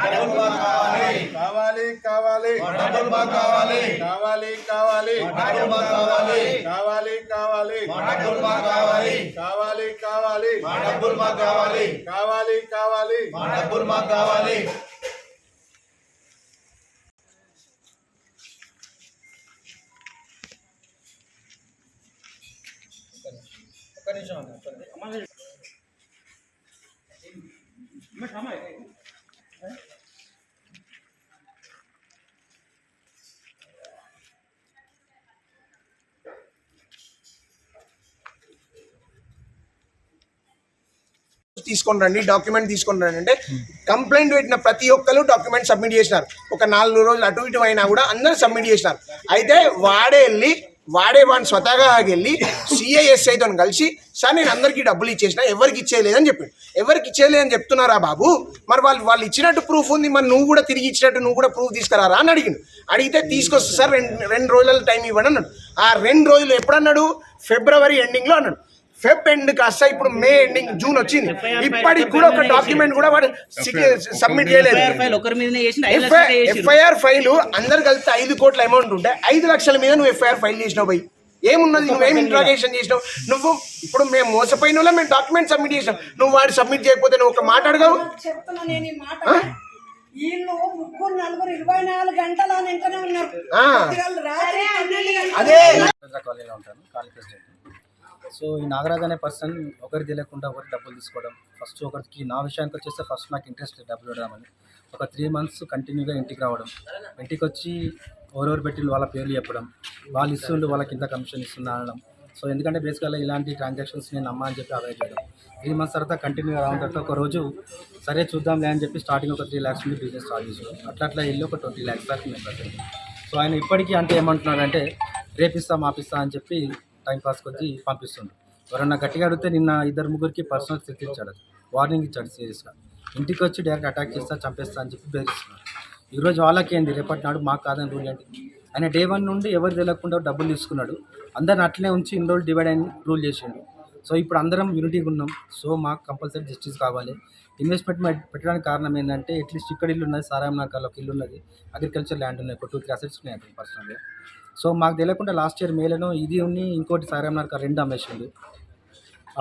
కావాలి కావాలి కావాలి కావాలి కావాలి కావాలి కావాలి కావాలి కావాలి కావాలి కావాలి కావాలి కావాలి కావాలి కావాలి కావాలి డబ్బులు తీసుకొని రండి డాక్యుమెంట్ తీసుకొని రండి. అంటే కంప్లైంట్ పెట్టిన ప్రతి ఒక్కరు డాక్యుమెంట్ సబ్మిట్ చేసినారు. ఒక నాలుగు రోజులు అటు ఇటు అయినా కూడా అందరూ సబ్మిట్ చేసినారు. అయితే వాడే వెళ్ళి వాడే వాడిని స్వతహాగా వెళ్ళి సిఐఎస్ఐతో కలిసి సార్ నేను అందరికీ డబ్బులు ఇచ్చేసిన ఎవరికి ఇచ్చేయలేదని చెప్పిండు. ఎవరికి ఇచ్చేయలేదని చెప్తున్నారా బాబు? మరి వాళ్ళు వాళ్ళు ఇచ్చినట్టు ప్రూఫ్ ఉంది మరి నువ్వు కూడా తిరిగి ఇచ్చినట్టు నువ్వు కూడా ప్రూఫ్ తీసుకురారా? అని అడిగిండు. అడిగితే తీసుకొస్తా సార్ రెండు రెండు రోజుల టైం ఇవ్వండి అన్నాడు. ఆ రెండు రోజులు ఎప్పుడన్నాడు? ఫిబ్రవరి ఎండింగ్లో అన్నాడు. ఫెబ్ ఎండ్ కాస్త ఇప్పుడు మే ఎండింగ్ జూన్ వచ్చింది. ఇప్పటికి కూడా ఒక డాక్యుమెంట్ కూడా వాడు సబ్మిట్ చేయలేదు. ఎఫ్ఐఆర్ ఫైల్ అందరు కలిస్తే ఐదు కోట్ల అమౌంట్ ఉంటే ఐదు లక్షల మీద నువ్వు ఎఫ్ఐఆర్ ఫైల్ చేసినావు పోయి ఏమున్నది? నువ్వేం ఇంట్రాగేషన్ చేసినావు? నువ్వు ఇప్పుడు మేము మోసపోయిన వాళ్ళం మేము డాక్యుమెంట్ సబ్మిట్ చేసినాం. నువ్వు వాడు సబ్మిట్ చేయకపోతే నువ్వు ఒక మాట అడగవు? వీళ్ళు ముగ్గురు నలుగురు ఇరవై నాలుగు గంటల ఉన్నారు. అదే. ఉంటాను సో ఈ నాగరాజ్ అనే పర్సన్ ఒకరి తెలియకుండా ఒకరి డబ్బులు తీసుకోవడం ఫస్ట్ ఒకరికి నా విషయానికి వచ్చేస్తే ఫస్ట్ నాకు ఇంట్రెస్ట్ లేదు డబ్బులు ఇవ్వడం ఒక త్రీ మంత్స్ కంటిన్యూగా ఇంటికి రావడం. ఇంటికి వచ్చి ఎవరెవరు పెట్టిన వాళ్ళ పేర్లు చెప్పడం వాళ్ళు ఇస్తుండే వాళ్ళకి ఇంత కమిషన్ ఇస్తుంది అనడం. సో ఎందుకంటే బేసికల్గా ఇలాంటి ట్రాన్సాక్షన్స్ నేను నమ్మా అని చెప్పి అవాయిడ్ చేయడం. త్రీ మంత్స్ తర్వాత కంటిన్యూగా రావడం. తర్వాత ఒక రోజు సరే చూద్దాంలే అని చెప్పి స్టార్టింగ్ ఒక త్రీ ల్యాక్స్ నుండి బిజినెస్ స్టార్ట్ చేసాడు అట్లా అట్లా వెళ్ళి ఒక ట్వంటీ ల్యాక్స్ దాకా నేను సో ఆయన ఇప్పటికీ అంటే ఏమంటున్నాడంటే రేపిస్తా మాపిస్తా అని చెప్పి టైంపాస్కి వచ్చి పంపిస్తుండ్రు ఎవరన్నా గట్టిగా అడిగితే నిన్న ఇద్దరు ముగ్గురికి పర్సనల్ స్థితి ఇచ్చాడు. వార్నింగ్ ఇచ్చాడు సీరియస్గా. ఇంటికి వచ్చి డైరెక్ట్ అటాక్ చేస్తా చంపేస్తా అని చెప్పి బెదిరిస్తున్నాడు. ఈరోజు వాళ్ళకి ఏంది? రేపటి నాడు మాకు కాదని రూల్ ఏంటి? ఆయన డే వన్ నుండి ఎవరు తెలియకుండా డబ్బులు తీసుకున్నాడు. అందరిని అట్లనే ఉంచి ఇన్ని రోజులు డివైడ్ అయిన రూల్ చేసిండు. సో ఇప్పుడు అందరం యూనిటీగా ఉన్నాం. సో మాకు కంపల్సరీ జస్టిస్ కావాలి. ఇన్వెస్ట్మెంట్ పెట్టడానికి కారణం ఏంటంటే అట్లీస్ట్ ఇక్కడ ఇల్లు ఉన్నది సారాయం నగర్లో ఒక ఇల్లు ఉన్నది. అగ్రికల్చర్ ల్యాండ్ ఉన్నాయి ఒక టూ త్రీ అసెట్స్ ఉన్నాయి అక్కడ పర్సనల్గా సో మాకు తెలియకుండా లాస్ట్ ఇయర్ మేలను ఇది ఉన్ని ఇంకోటి సారేమన్నారు రెండు అమ్మేసిండు.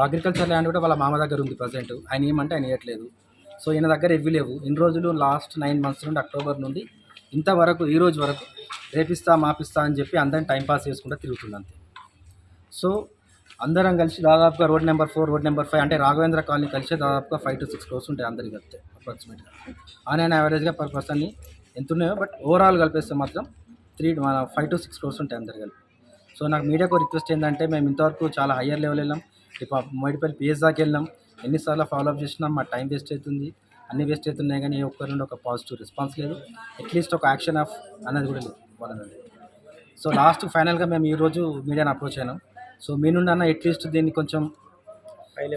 అగ్రికల్చర్ ల్యాండ్ కూడా వాళ్ళ మామ దగ్గర ఉంది ప్రజెంట్ ఆయన ఏమంటే ఆయన ఇవ్వట్లేదు సో ఈయన దగ్గర ఇవ్వి లేవు. ఇన్ని రోజులు లాస్ట్ నైన్ మంత్స్ నుండి అక్టోబర్ నుండి ఇంతవరకు ఈ రోజు వరకు రేపిస్తా మాపిస్తా అని చెప్పి అందరిని టైంపాస్ చేసుకుంటూ తిరుగుతుంది సో అందరం కలిసి దాదాపుగా road number four road number five అంటే రాఘవేంద్ర కాలనీ కలిసి దాదాపుగా ఫైవ్ టు సిక్స్ క్రోర్స్ ఉంటాయి అందరికి కలిపితే అప్రాక్సిమేట్గా ఆన్ అండ్ యావరేజ్గా పర్ పర్సన్ని ఎంత ఉన్నాయో బట్ ఓవరాల్ కలిపేస్తే మాత్రం త్రీ మన ఫైవ్ టు సిక్స్ క్రోర్స్ ఉంటాయి అందరికి కలిపి. సో నాకు మీడియాకు రిక్వెస్ట్ ఏంటంటే మేము ఇంతవరకు చాలా హయ్యర్ లెవెల్ వెళ్ళాం. ఇప్పుడు మేడిపల్లి పిఎస్ దాకా వెళ్ళాం. ఎన్నిసార్లు ఫాలో అప్ చేసినాం. మా టైం వేస్ట్ అవుతుంది. అన్ని వేస్ట్ అవుతున్నాయి కానీ ఏ ఒక్కరి నుండి ఒక పాజిటివ్ రెస్పాన్స్ లేదు. అట్లీస్ట్ ఒక యాక్షన్ ఆఫ్ అన్నది కూడా లేదు. వాళ్ళ సో లాస్ట్ ఫైనల్గా మేము ఈరోజు మీడియాని అప్రోచ్ అయినాం. సో మీ నుండి అన్న అట్లీస్ట్ దీన్ని కొంచెం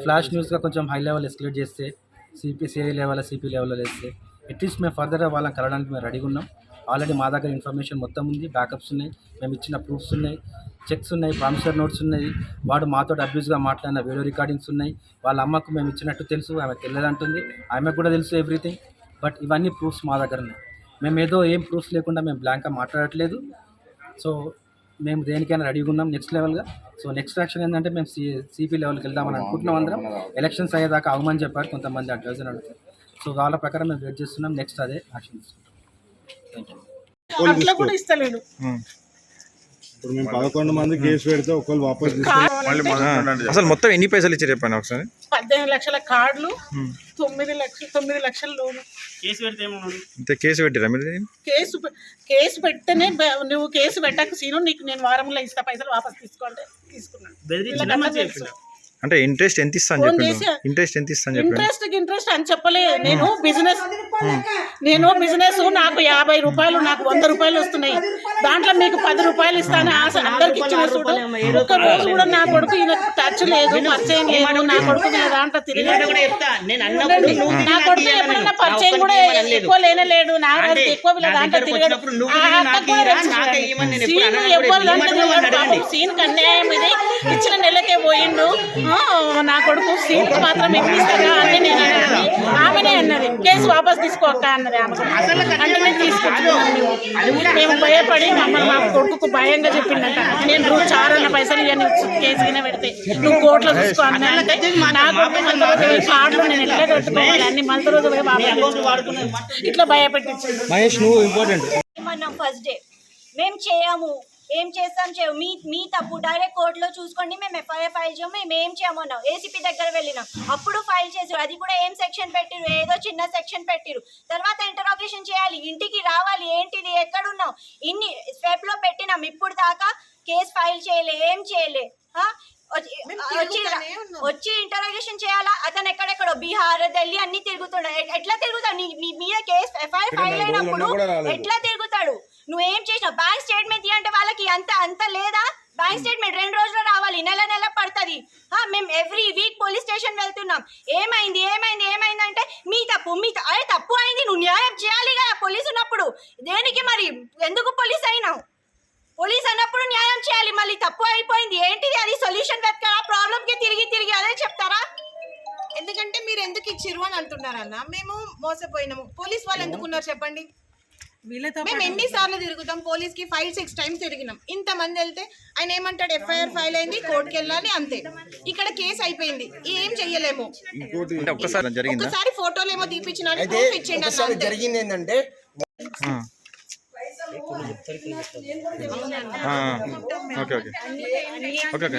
ఫ్లాష్ న్యూస్గా కొంచెం హై లెవెల్ ఎస్కలేట్ చేస్తే C P C I level C P లెవెల్లో వేస్తే అట్లీస్ట్ మేము ఫర్దర్గా వాళ్ళని కలవడానికి మేము రెడీగా ఉన్నాం. ఆల్రెడీ మా దగ్గర ఇన్ఫర్మేషన్ మొత్తం ఉంది బ్యాకప్స్ ఉన్నాయి మేము ఇచ్చిన ప్రూఫ్స్ ఉన్నాయి చెక్స్ ఉన్నాయి ప్రామిసర్ నోట్స్ ఉన్నాయి వాడు మాతో అబ్యూస్గా మాట్లాడిన వీడియో రికార్డింగ్స్ ఉన్నాయి వాళ్ళ అమ్మకు మేము ఇచ్చినట్టు తెలుసు ఆమె తెలియదంటుంది ఆమెకు కూడా తెలుసు ఎవ్రీథింగ్ బట్ ఇవన్నీ ప్రూఫ్స్ మా దగ్గర ఉన్నాయి. మేము ఏదో ఏం ప్రూఫ్స్ లేకుండా మేము బ్లాంక్గా మాట్లాడట్లేదు సో మేము దేనికైనా రెడీగా ఉన్నాం నెక్స్ట్ లెవెల్గా సో నెక్స్ట్ యాక్షన్ ఏంటంటే మేము సీ సిపి లెవెల్కి వెళ్దామని అనుకుంటున్నాం అందరం. ఎలక్షన్స్ అయ్యేదాకా అవమని చెప్పారు కొంతమంది అడ్వైజర్ అడుగుతారు సో వాళ్ళ ప్రకారం మేము వెయిట్ చేస్తున్నాం నెక్స్ట్ అదే యాక్షన్ తీసుకుంటాం. అట్లా కూడా ఇస్తలేడు. ఇప్పుడు మేము పదకొండు మంది కేసు పెడితే ఒకళ్ళు వాపస్ అసలు మొత్తం ఎన్ని పైసలు ఇచ్చారు చెప్పండి ఒకసారి? పద్దెనిమిది లక్షల కార్డులు తొమ్మిది లక్షలు తొమ్మిది లక్షల లోను. ఇంత కేసు పెట్టిరా మీరు? కేసు కేసు పెడితేనే నువ్వు కేసు పెట్టక సీను నీకు నేను వారంలో ఇస్తా పైసలు వాపస్ తీసుకోండి తీసుకున్నాను. అంటే ఇంట్రెస్ట్ ఎంత ఇస్తా అని ఫోన్ చెప్పిండు చేసి- ఇంట్రెస్ట్ ఎంత ఇస్తా అని ఇంట్రెస్ట్ ఇంట్రెస్ట్ అని చెప్పలే. నేను బిజినెస్ నేను బిజినెస్ నాకు యాభై రూపాయలు నాకు వంద రూపాయలు వస్తున్నాయి. దాంట్లో మీకు పది రూపాయలు ఇస్తాను ఆశ. అందరికి ఇచ్చిన చూడు. ఒక్క రోజు కూడా నా కొడుకు ఈయనకు టచ్ లేదు పరిచయం లేదు నా కొడుకు దాంట్లో తిరిగాడు నువ్వు నా కొడుకు ఎప్పుడన్నా నా పరిచయం కూడా. ఎక్కువ లేనలేడు. నా అంటే ఎక్కువ నా దాంట్లో తిరిగాడు. సీన్ ఎవ్వరు దాంట్లో. సీన్ అన్యాయం ఇది ఇచ్చిన నెలకే పోయిండు. ఆ, నా కొడుకు సీన్ మాత్రం ఎక్కిస్తారా అని నేను అన్నది ఆమెనే అన్నది కేసు వాపస్ తీసుకో అక్క అన్నది ఆమె. అంటే మేము తీసుకొచ్చుకున్నాం మేము. భయపడి మమ్మల్ని మా కొడుకు భయంగా చెప్పిందంట. నేను రోజు చారన్న పైసలు ఇవన్నీ కేసు కింద పెడితే నువ్వు కోర్టులో చూసుకో అన్నంటే నాకు మంది రోజు కార్డులు నేను ఎట్లా కట్టుకోవాలి? అన్ని మంది రోజు ఇట్లా భయపెట్టించింది మహేష్ నువ్వు ఇంపార్టెంట్ ఫస్ట్ డే మేము చేయము. ఏం చేస్తాం చేయము మీ మీ తప్పు. డైరెక్ట్ కోర్టులో చూసుకోండి. మేము ఎఫ్ఐఆర్ ఫైల్ చేయము. మేము ఏం చేయమన్నాం ఏసీపీ దగ్గర వెళ్ళినాం. అప్పుడు ఫైల్ చేసారు అది కూడా ఏం సెక్షన్ పెట్టిరు? ఏదో చిన్న సెక్షన్ పెట్టిరు. తర్వాత ఇంటరాగేషన్ చేయాలి. ఇంటికి రావాలి. ఏంటిది? ఎక్కడున్నావు? ఇన్ని స్వెప్లో పెట్టినాం. ఇప్పుడు దాకా కేసు ఫైల్ చేయలే. ఏం చేయలే? వచ్చి ఇంటరాగేషన్ చేయాలా? అతను ఎక్కడెక్కడో? బీహార్ ఢిల్లీ అన్ని తిరుగుతున్నాడు ఎట్లా తిరుగుతాడు నీ నీ మీద కేసు ఎఫ్ఐఆర్ ఫైల్ అయినప్పుడు ఎట్లా తిరుగుతాడు నువ్వేం చేసినావు? బ్యాంక్ స్టేట్మెంట్ అంటే వాళ్ళకి అంత అంత లేదా? బ్యాంక్ స్టేట్మెంట్ రెండు రోజులు రావాలి. నెల నెల పడుతుంది. మేము ఎవ్రీ వీక్ పోలీస్ స్టేషన్ వెళ్తున్నాం. ఏమైంది ఏమైంది ఏమైంది అంటే మీ తప్పు మీ త- అరే తప్పు అయింది. నువ్వు న్యాయం చేయాలి కదా పోలీస్ ఉన్నప్పుడు. దేనికి మరి? ఎందుకు పోలీస్ అయినావు? పోలీస్ అన్నప్పుడు న్యాయం చేయాలి. మళ్ళీ తప్పు అయిపోయింది. ఏంటిది? అది సొల్యూషన్ వెతకరా ప్రాబ్లమ్కి తిరిగి తిరిగి అదే చెప్తారా? ఎందుకంటే మీరు ఎందుకు ఇచ్చిర్రు అని అంటున్నారన్న. మేము మోసపోయినాము. పోలీస్ వాళ్ళు ఎందుకు ఉన్నారు చెప్పండి మేము ఎన్నిసార్లు తిరుగుతాం పోలీస్కి ఫైవ్ సిక్స్ టైమ్స్ తిరిగినాం. ఇంత మంది వెళ్తే ఆయన ఏమంటాడు ఎఫ్ఐఆర్ ఫైల్ అయింది కోర్టుకి వెళ్ళాలి అంతే. ఇక్కడ కేసు అయిపోయింది. ఏం చెయ్యలేము. ఒకసారి ఫోటోలు ఏమో అంతే. జరిగింది ఏంటంటే ఓకే ఓకే. Okay okay.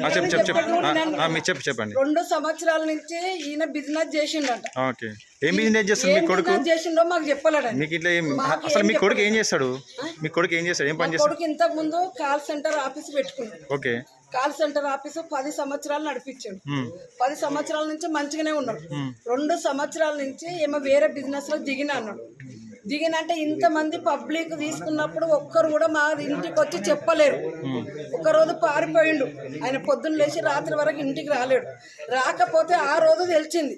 ఆ, చెప్పు చెప్పు చెప్పు. ఆ, ఆ, మీరు చెప్పు చెప్పండి. రెండు సంవత్సరాల నుంచి ఈయన బిజినెస్ చేసిండట. ఓకే. ఏం బిజినెస్ చేస్తాడు మీ కొడుకు? చేసిండో మాకు చెప్పలేడండి మీకు ఇట్లా ఏం అసలు మీ కొడుకు ఏం చేస్తాడు? మీ కొడుకు ఏం చేస్తాడు? ఏం పని చేస్తాడు? కొడుకు ఇంతకు ముందు కాల్ సెంటర్ ఆఫీస్ పెట్టుకున్నాడు ఓకే. కాల్ సెంటర్ ఆఫీస్ పది సంవత్సరాలు నడిపించాడు. పది సంవత్సరాల నుంచి మంచిగానే ఉన్నాడు. రెండు సంవత్సరాల నుంచి ఏమో వేరే బిజినెస్లో దిగిన అన్నాడు. దిగినంటే ఇంతమంది పబ్లిక్ తీసుకున్నప్పుడు ఒక్కరు కూడా మా ఇంటికి వచ్చి చెప్పలేరు. ఒక రోజు పారిపోయిండు. ఆయన పొద్దున్న లేచి రాత్రి వరకు ఇంటికి రాలేడు. రాకపోతే ఆ రోజు తెలిసింది.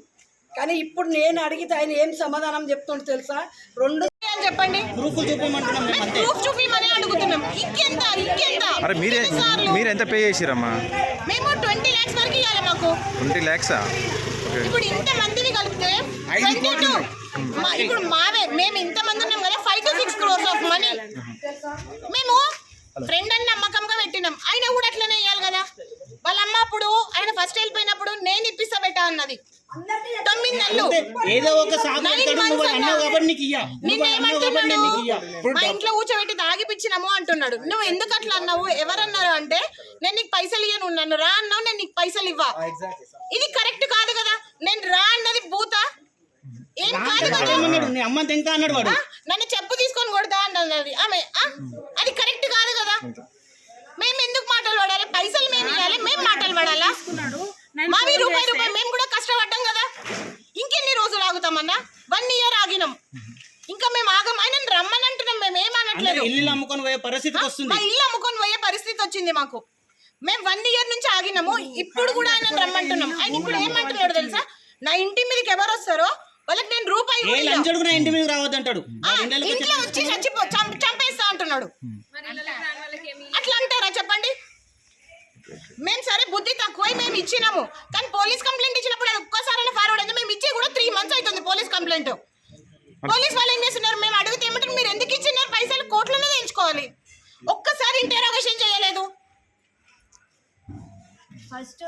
కానీ ఇప్పుడు నేను అడిగితే ఆయన ఏం సమాధానం చెప్తుంటే తెలుసా? రెండు అని చెప్పండి? ప్రూఫ్ అడుగుతున్నాం. ఇంకెంత ఇంకెంత? అరే మీరే ఎంత పే చేసిరమ్మా? మేము ట్వంటీ ల్యాక్స్ వరకు ఇవ్వాలి మాకు. ట్వంటీ ల్యాక్సా ఇప్పుడు ఇంత మందిని కలిపితే ట్వంటీ ఇప్పుడు మావే మేము ఇంత మంది ఉన్నాం కదా five to six crores of money మేము ఫ్రెండ్ అని నమ్మకంగా పెట్టినాం. ఆయన కూడా అట్లనే ఇవ్వాలి కదా. వాళ్ళ అమ్మ అప్పుడు ఆయన ఫస్ట్ వెళ్ళిపోయినప్పుడు నేను ఇప్పిస్తా బెట్టా అన్నది. తొమ్మిది నెలలు. ఏదో ఒక మా ఇంట్లో కూర్చోబెట్టి తాగిపిచ్చినాము అంటున్నాడు. నువ్వు ఎందుకు అట్లా అన్నావు? ఎవరన్నారు అంటే నేను నీకు పైసలు ఇయ్యను నన్ను రా అన్నావు నేను నీకు పైసలు ఇవ్వా. ఇది కరెక్ట్ కాదు కదా. నేను రా అన్నది భూత ఏం కాదు కదా ఏమన్నాడు నీ అమ్మ తెంక అన్నాడు వాడు? నన్ను చెప్పు తీసుకొని కొడతా అన్నది. ఆమె ఆ? అది కరెక్ట్ కాదు కదా. మేము ఎందుకు మాటలు పడాలి? పైసలు మేము ఇవ్వాలి మేము మాటలు పడాలా? మావి రూపాయి రూపాయి మేము కూడా కష్టపడ్డాం కదా. ఇంకెన్ని రోజులు ఆగుతామన్నా వన్ ఇయర్ ఆగినాం. ఇంకా మేము ఆగం. ఆయన రమ్మని అంటున్నాం మేము ఏం అనట్లేదు. ఇల్లు అమ్ముకొని పోయే పరిస్థితికి వస్తుంది. మా ఇల్లు అమ్ముకొని పోయే పరిస్థితి వచ్చింది మాకు. మేము వన్ ఇయర్ నుంచి ఆగినాము. ఇప్పుడు కూడా ఆయన రమ్మంటున్నాం. ఆయన ఇప్పుడు ఏమంటున్నాడు తెలుసా? నా ఇంటి మీదకి ఎవరు వస్తారో వాళ్ళకి నేను రూపాయి ఏ కూడా ఇయ్య. లంచడుకు నా ఇంటి మీద రావద్దంటాడు? ఆ, ఇంట్లో వచ్చి చచ్చిపో చంప- చంపేస్తా అంటున్నాడు. అట్లా అంటారా చెప్పండి? మేము సరే బుద్ధి తక్కువ మేము ఇచ్చినాము. కానీ పోలీస్ కంప్లైంట్ ఇచ్చినప్పుడు అది ఒక్కసారైనా ఫార్వర్డ్ అయింది. మేము ఇచ్చి కూడా త్రీ మంత్స్ అవుతుంది పోలీస్ కంప్లైంట్. పోలీస్ వాళ్ళు ఏం చేస్తున్నారు? మేము అడిగితే ఏమంటారు? మీరు ఎందుకు ఇచ్చినారు? పైసలు కోట్లోనే తెచ్చుకోవాలి. ఒక్కసారి ఇంటరాగేషన్ చేయలేదు. ఫస్ట్